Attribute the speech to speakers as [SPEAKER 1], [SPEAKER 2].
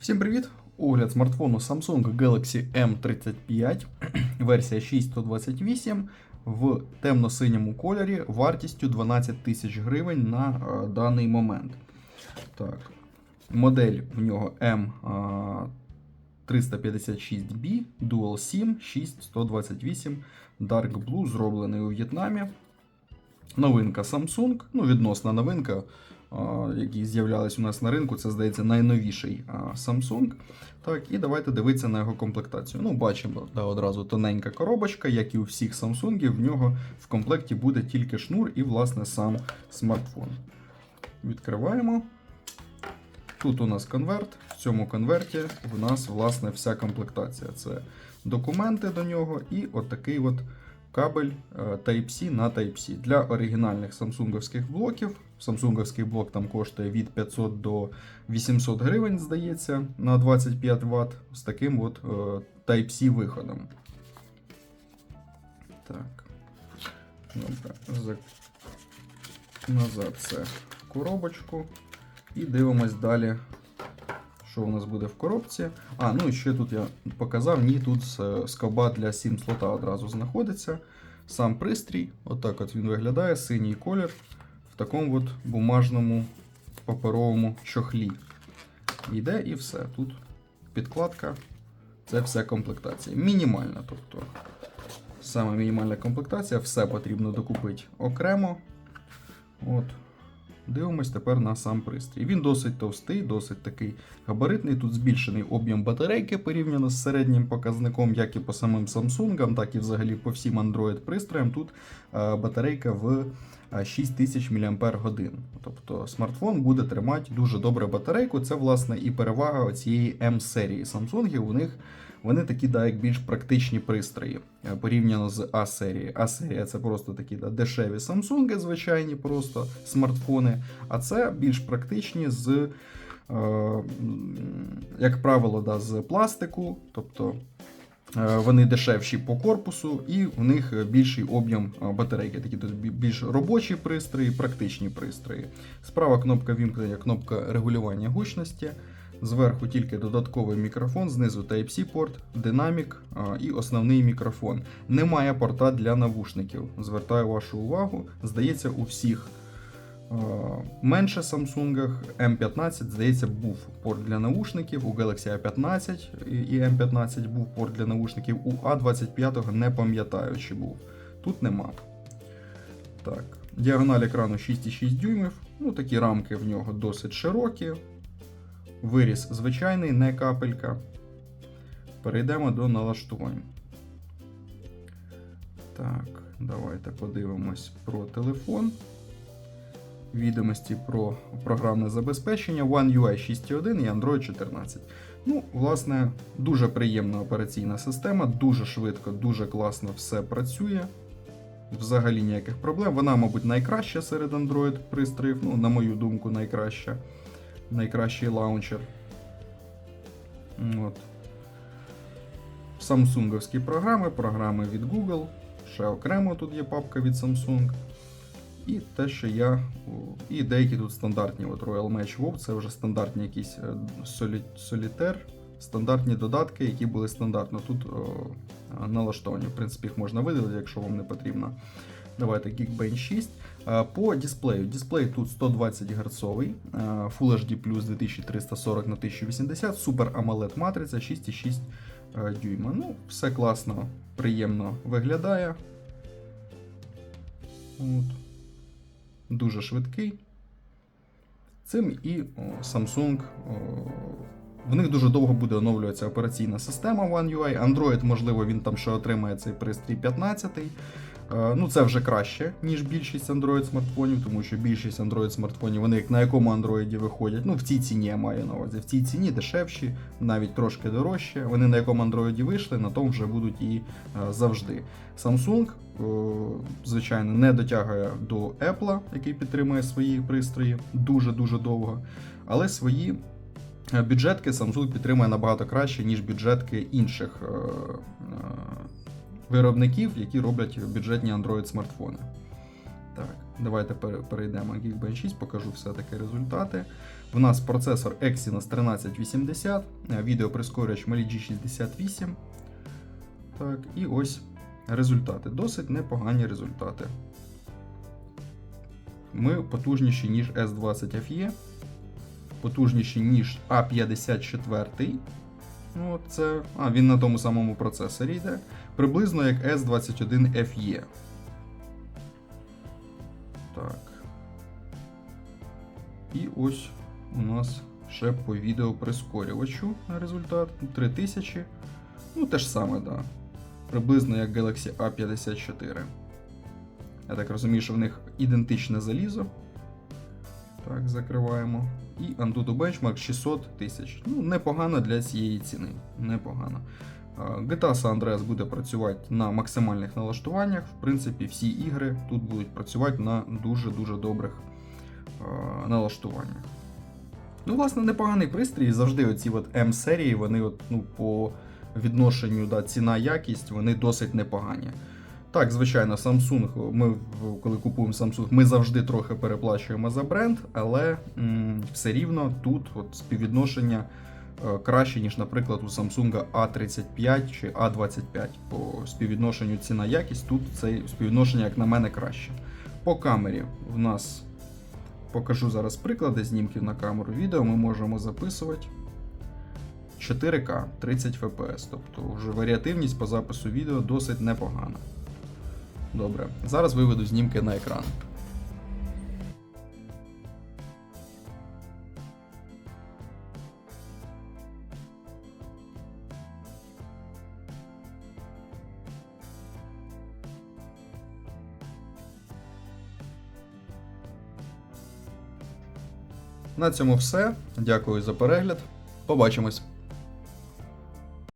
[SPEAKER 1] Всім привіт! Огляд смартфону Samsung Galaxy M35, версія 6128 в темно-синьому кольорі вартістю 12 тисяч гривень на е, даний момент. Так. Модель в нього M356B Dual SIM 6128 Dark Blue, зроблений у В'єтнамі. Новинка Samsung, ну, відносна новинка, а, які з'являлись у нас на ринку. Це, здається, найновіший Samsung. Так, і давайте дивитися на його комплектацію. Ну, бачимо да, одразу тоненька коробочка, як і у всіх Samsung, в нього в комплекті буде тільки шнур і, власне, сам смартфон. Відкриваємо. Тут у нас конверт. В цьому конверті у нас, власне, вся комплектація. Це документи до нього і отакий от кабель е, Type-C на Type-C. Для оригінальних самсунговських блоків. Самсунговський блок там коштує від 500 до 800 гривень, здається, на 25 Вт з таким от е, Type-C виходом. Так. Добре. Назад це коробочку. І дивимось далі, що у нас буде в коробці. А, ну і ще тут я показав, ні, тут скоба для сім слота одразу знаходиться. Сам пристрій, отак от він виглядає, синій колір в такому от бумажному паперовому чохлі. Йде і все. Тут підкладка, це все комплектація. Мінімальна, тобто саме мінімальна комплектація, все потрібно докупити окремо. От. Дивимось тепер на сам пристрій. Він досить товстий, досить такий габаритний. Тут збільшений об'єм батарейки порівняно з середнім показником, як і по самим Samsung, так і взагалі по всім Android пристроям. Тут е, батарейка в 6000 мАч. Тобто смартфон буде тримати дуже добре батарейку. Це, власне, і перевага цієї М-серії Samsung. У них вони такі, да, як більш практичні пристрої е, порівняно з А-серії. А-серія це просто такі да, дешеві Samsung, звичайні просто смартфони. А це більш практичні з, е, як правило, да, з пластику. Тобто вони дешевші по корпусу, і в них більший об'єм е, батарейки. Такі більш робочі пристрої, практичні пристрої. Справа кнопка вімкнення, кнопка регулювання гучності. Зверху тільки додатковий мікрофон, знизу Type-C порт, динамік а, і основний мікрофон. Немає порта для навушників. Звертаю вашу увагу. Здається, у всіх менше Samsung M15, здається, був порт для навушників. У Galaxy A15 і і M15 був порт для навушників. У A25 не пам'ятаю, чи був. Тут нема. Так. Діагональ екрану 6,6 дюймів. Ну, такі рамки в нього досить широкі. Виріс звичайний, не капелька. Перейдемо до налаштувань. Так, давайте подивимось про телефон. Відомості про програмне забезпечення One UI 6.1 і Android 14. Ну, власне, дуже приємна операційна система, дуже швидко, дуже класно все працює. Взагалі ніяких проблем. Вона, мабуть, найкраща серед Android пристроїв. Ну, на мою думку, найкраща найкращий лаунчер. От. Самсунговські програми, програми від Google. Ще окремо тут є папка від Samsung. І те, що я. І деякі тут стандартні. От Royal Match WoW, це вже стандартні якісь е, солі- солітер, стандартні додатки, які були стандартно тут о, налаштовані. В принципі, їх можна видалити, якщо вам не потрібно. Давайте Geekbench 6. Е, По дисплею. Дисплей тут 120 Гц, Full HD Plus 2340 на 1080, Super AMOLED матриця 6,6 е, дюйма. Ну, все класно, приємно виглядає. От. Дуже швидкий. Цим і Samsung. В них дуже довго буде оновлюватися операційна система One UI. Android, можливо, він там ще отримає цей пристрій 15. Е, Ну, це вже краще, ніж більшість Android смартфонів, тому що більшість Android смартфонів, вони на якому Android виходять. Ну, в цій ціні я маю на увазі. В цій ціні дешевші, навіть трошки дорожче. Вони на якому Android вийшли, на тому вже будуть і е, завжди. Samsung, е, звичайно, не дотягує до Apple, який підтримує свої пристрої дуже-дуже довго. Але свої бюджетки Samsung підтримує набагато краще, ніж бюджетки інших виробників, які роблять бюджетні Android смартфони. Так. Давайте перейдемо на Geekbench 6, покажу все-таки результати. В нас процесор Exynos 1380, е, відеоприскорювач Mali G68. Так, і ось результати. Досить непогані результати. Ми потужніші, ніж S20 FE, потужніші, ніж A54. Ну, це. А, він на тому самому процесорі йде. Приблизно як S21 FE. Так. І ось у нас ще по відеоприскорювачу результат 3000. Ну, те ж саме, да. Приблизно як Galaxy A54. Я так розумію, що в них ідентичне залізо. Так, закриваємо. І Antutu Benchmark 600 тисяч. Ну, непогано для цієї ціни. Непогано. GTA San Andreas буде працювати на максимальних налаштуваннях. В принципі, всі ігри тут будуть працювати на дуже-дуже добрих налаштуваннях. Ну, власне, непоганий пристрій. Завжди оці от М-серії, вони от, ну, по відношенню да, ціна-якість, вони досить непогані. Так, звичайно, Samsung, ми коли купуємо Samsung, ми завжди трохи переплачуємо за бренд, але м, все рівно тут от, співвідношення е, краще, ніж, наприклад, у Samsung A35 чи A25. По співвідношенню ціна-якість тут це співвідношення, як на мене, краще. По камері в нас покажу зараз приклади знімків на камеру відео. Ми можемо записувати 4К 30 FPS, тобто вже варіативність по запису відео досить непогана. Добре, зараз виведу знімки на екран. На цьому все. Дякую за перегляд. Побачимось.